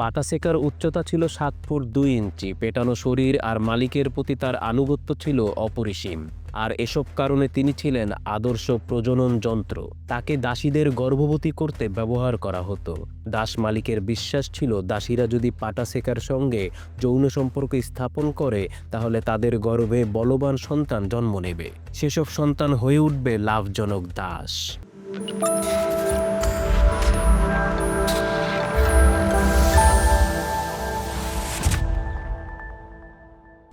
পাটাসেকার উচ্চতা ছিল সাত ফুট দুই ইঞ্চি, পেটানো শরীর আর মালিকের প্রতি তার আনুগত্য ছিল অপরিসীম। আর এসব কারণে তিনি ছিলেন আদর্শ প্রজনন যন্ত্র। তাকে দাসীদের গর্ভবতী করতে ব্যবহার করা হতো। দাস মালিকের বিশ্বাস ছিল, দাসীরা যদি পাটাসেকার সঙ্গে যৌন সম্পর্ক স্থাপন করে, তাহলে তাদের গর্ভে বলবান সন্তান জন্ম নেবে। সেসব সন্তান হয়ে উঠবে লাভজনক দাস।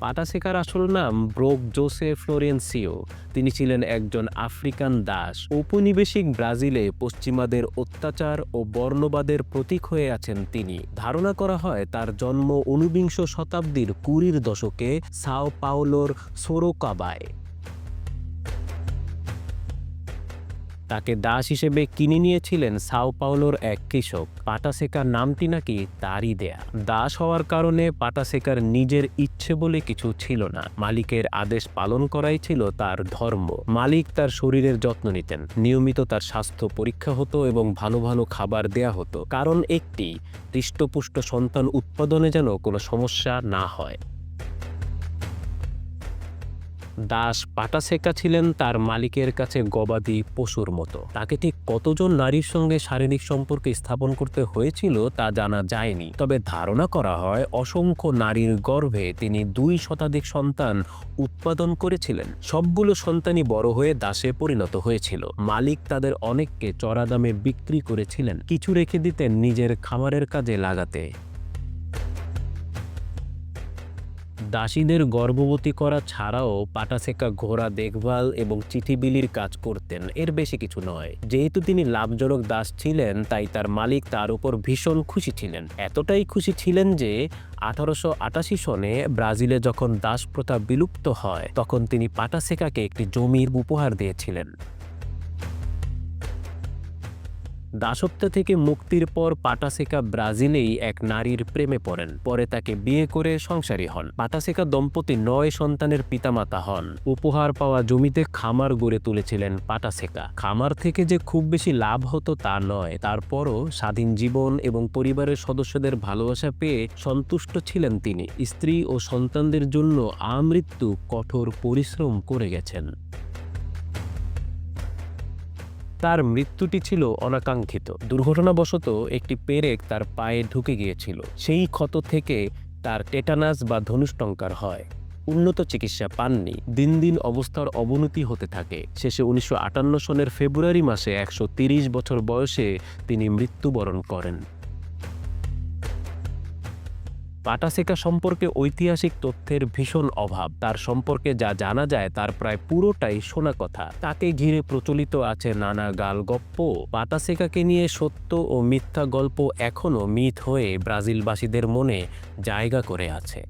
পাটাসেকার আসল নাম ব্রোক জোসে ফ্লোরেন্সিও। তিনি ছিলেন একজন আফ্রিকান দাস। ঔপনিবেশিক ব্রাজিলে পশ্চিমাদের অত্যাচার ও বর্ণবাদের প্রতীক হয়ে আছেন তিনি। ধারণা করা হয় তার জন্ম ঊনবিংশ শতাব্দীর কুড়ির দশকে সাও পাওলোর সোরোকাবায়। তাকে দাস হিসেবে কিনে নিয়েছিলেন সাও পাওলোর এক কৃষক। পাটাসেকার নামটি নাকি তারই দেয়া। দাস হওয়ার কারণে পাটাসেকার নিজের ইচ্ছে বলে কিছু ছিল না। মালিকের আদেশ পালন করাই ছিল তার ধর্ম। মালিক তার শরীরের যত্ন নিতেন। নিয়মিত তার স্বাস্থ্য পরীক্ষা হতো এবং ভালো ভালো খাবার দেয়া হতো। কারণ একটি হৃষ্টপুষ্ট সন্তান উৎপাদনে যেন কোনো সমস্যা না হয়। দাস পাটাসেকা ছিলেন তার মালিকের কাছে গবাদি পশুর মতো। তাকে ঠিক কতজন নারীর সঙ্গে শারীরিক সম্পর্ক স্থাপন করতে হয়েছিল তা জানা যায়নি। তবে ধারণা করা হয় অসংখ্য নারীর গর্ভে তিনি দুই শতাধিক সন্তান উৎপাদন করেছিলেন। সবগুলো সন্তানই বড় হয়ে দাসে পরিণত হয়েছিল। মালিক তাদের অনেককে চড়া দামে বিক্রি করেছিলেন। কিছু রেখে দিতেন নিজের খামারের কাজে লাগাতে। দাসীদের গর্ভবতী করা ছাড়াও পাটাসেকা ঘোড়া দেখভাল এবং চিঠি বিলির কাজ করতেন। এর বেশি কিছু নয়। যেহেতু তিনি লাভজনক দাস ছিলেন, তাই তার মালিক তার উপর ভীষণ খুশি ছিলেন। এতটাই খুশি ছিলেন যে, আঠারোশো আটাশি সনে ব্রাজিলে যখন দাস প্রথা বিলুপ্ত হয়, তখন তিনি পাটাসেকাকে একটি জমির উপহার দিয়েছিলেন। দাসত্ব থেকে মুক্তির পর পাটাসেকা ব্রাজিলেই এক নারীর প্রেমে পড়েন। পরে তাকে বিয়ে করে সংসারী হন। পাটাসেকা দম্পতি নয় সন্তানের পিতামাতা হন। উপহার পাওয়া জমিতে খামার গড়ে তুলেছিলেন পাটাসেকা। খামার থেকে যে খুব বেশি লাভ হতো তা নয়। তারপরও স্বাধীন জীবন এবং পরিবারের সদস্যদের ভালোবাসা পেয়ে সন্তুষ্ট ছিলেন তিনি। স্ত্রী ও সন্তানদের জন্য আমৃত্যু কঠোর পরিশ্রম করে গেছেন। তার মৃত্যুটি ছিল অনাকাঙ্ক্ষিত। দুর্ঘটনাবশত একটি পেরেক তার পায়ে ঢুকে গিয়েছিল। সেই ক্ষত থেকে তার টেটানাস বা ধনুষ্টঙ্কার হয়। উন্নত চিকিৎসা পাননি। দিন দিন অবস্থার অবনতি হতে থাকে। শেষে উনিশশো আটান্ন সনের ফেব্রুয়ারি মাসে একশো বছর বয়সে তিনি মৃত্যুবরণ করেন। পাটাসেকা সম্পর্কে ঐতিহাসিক তথ্যের ভীষণ অভাব। তার সম্পর্কে যা জানা যায় তার প্রায় পুরোটাই শোনা কথা। তাকে ঘিরে প্রচলিত আছে নানা গালগপ্প। পাটাসেকাকে নিয়ে সত্য ও মিথ্যা গল্প এখনও মিথ হয়ে ব্রাজিলবাসীদের মনে জায়গা করে আছে।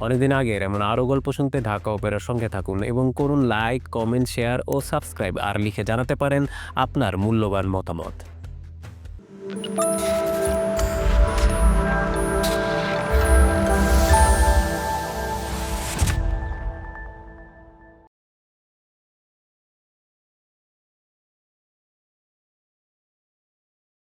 অনেকদিন আগের এমন আরও গল্প শুনতে ঢাকা ওপেরার সঙ্গে থাকুন এবং করুন লাইক, কমেন্ট, শেয়ার ও সাবস্ক্রাইব। আর লিখে জানাতে পারেন আপনার মূল্যবান মতামত।